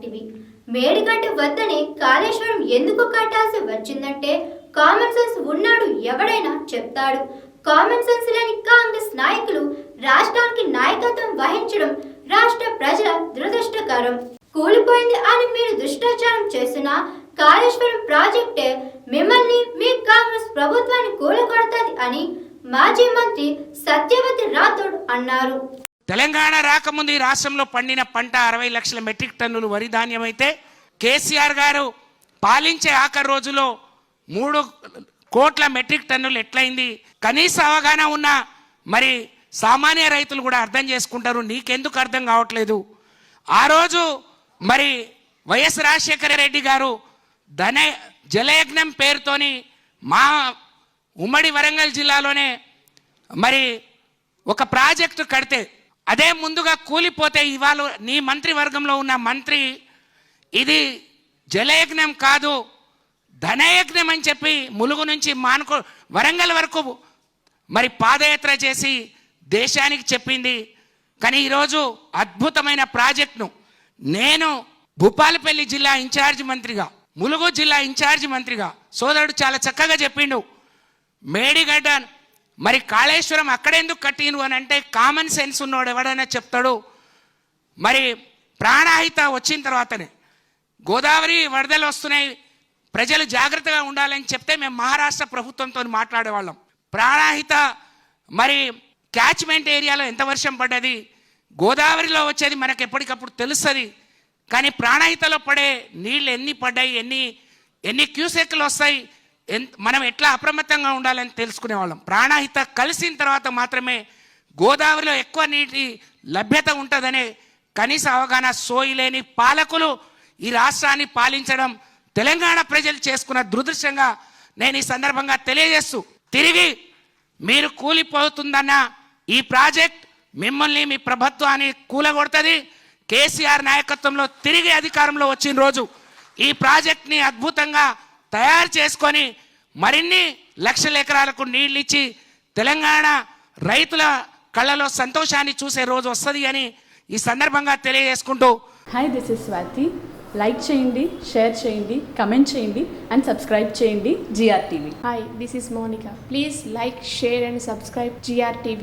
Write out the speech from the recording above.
TV Medigadda వద్దనే కాళేశ్వరం ఎందుకు కట్టాల్సి వచ్చిందంటే కామన్ సెన్స్ ఉన్నాడు ఎవడైనా చెప్తాడు. కామన్ సెన్స్ లేని కాంగ్రెస్ నాయకులు రాష్ట్రానికి నాయకత్వం వహించడం రాష్ట్ర ప్రజల దురదృష్టకరం. కూలిపోయింది అని మీరు దుష్టాచారం చేసిన కాళేశ్వరం ప్రాజెక్టే మిమ్మల్ని మీ కాంగ్రెస్ ప్రభుత్వాన్ని కూలగొడతాది అని మాజీ మంత్రి సత్యవతి రాథోడ్ అన్నారు. తెలంగాణ రాకముందు ఈ రాష్ట్రంలో పండిన పంట అరవై లక్షల మెట్రిక్ టన్నులు వరి ధాన్యం అయితే కేసీఆర్ గారు పాలించే ఆఖరి రోజులో మూడు కోట్ల మెట్రిక్ టన్నులు ఎట్లయింది? కనీస అవగాహన ఉన్న మరి సామాన్య రైతులు కూడా అర్థం చేసుకుంటారు. నీకెందుకు అర్థం కావట్లేదు? ఆ రోజు మరి వైఎస్ రాజశేఖర రెడ్డి గారు ధన జలయజ్ఞం పేరుతోని మా ఉమ్మడి వరంగల్ జిల్లాలోనే మరి ఒక ప్రాజెక్టు కడితే అదే ముందుగా కూలిపోతే ఇవాళ నీ మంత్రివర్గంలో ఉన్న మంత్రి ఇది జలయజ్ఞం కాదు ధనయజ్ఞం అని చెప్పి ములుగు నుంచి మానుకో వరంగల్ వరకు మరి పాదయాత్ర చేసి దేశానికి చెప్పింది. కానీ ఈరోజు అద్భుతమైన ప్రాజెక్టును నేను భూపాలపల్లి జిల్లా ఇన్ఛార్జ్ మంత్రిగా ములుగు జిల్లా ఇన్ఛార్జ్ మంత్రిగా సోదరుడు చాలా చక్కగా చెప్పిండు. మేడిగడ్డ మరి కాళేశ్వరం అక్కడెందుకు కట్టిను అని అంటే కామన్ సెన్స్ ఉన్నాడు ఎవడైనా చెప్తాడు. మరి ప్రాణాహిత వచ్చిన తర్వాతనే. గోదావరి వరదలు వస్తున్నాయి. ప్రజలు జాగ్రత్తగా ఉండాలని చెప్తే మేము మహారాష్ట్ర ప్రభుత్వంతో మాట్లాడేవాళ్ళం. ప్రాణాహిత మరి క్యాచ్మెంట్ ఏరియాలో ఎంత వర్షం పడ్డది? గోదావరిలో వచ్చేది మనకు ఎప్పటికప్పుడు తెలుస్తుంది. కానీ ప్రాణాహితలో పడే నీళ్ళు ఎన్ని పడ్డాయి? ఎన్ని ఎన్ని క్యూసెక్లు వస్తాయి? మనం ఎట్లా అప్రమత్తంగా ఉండాలని తెలుసుకునేవాళ్ళం. ప్రాణహిత కలిసిన తర్వాత మాత్రమే గోదావరిలో ఎక్కువ నీటి లభ్యత ఉంటుందనే కనీస అవగాహన సోయి లేని పాలకులు ఈ రాష్ట్రాన్ని పాలించడం తెలంగాణ ప్రజలు చేసుకున్న దురదృష్టంగా నేను ఈ సందర్భంగా తెలియజేస్తూ తిరిగి మీరు కూలిపోతుందన్న ఈ ప్రాజెక్ట్ మిమ్మల్ని మీ ప్రభుత్వాన్ని కూలగొడుతుంది. కేసీఆర్ నాయకత్వంలో తిరిగి అధికారంలో వచ్చిన రోజు ఈ ప్రాజెక్ట్ని అద్భుతంగా తయారు చేసుకొని మరిన్ని లక్షల ఎకరాలకు నీళ్ళు ఇచ్చి తెలంగాణ రైతుల కళ్ళలో సంతోషాన్ని చూసే రోజు వస్తుంది అని ఈ సందర్భంగా తెలియజేసుకుంటూ hi this is Swathi like చేయండి షేర్ చేయండి కమెంట్ చేయండి అండ్ సబ్స్క్రైబ్ చేయండి G R TV Hi, this is Monica. Please like, share, and subscribe GRTV.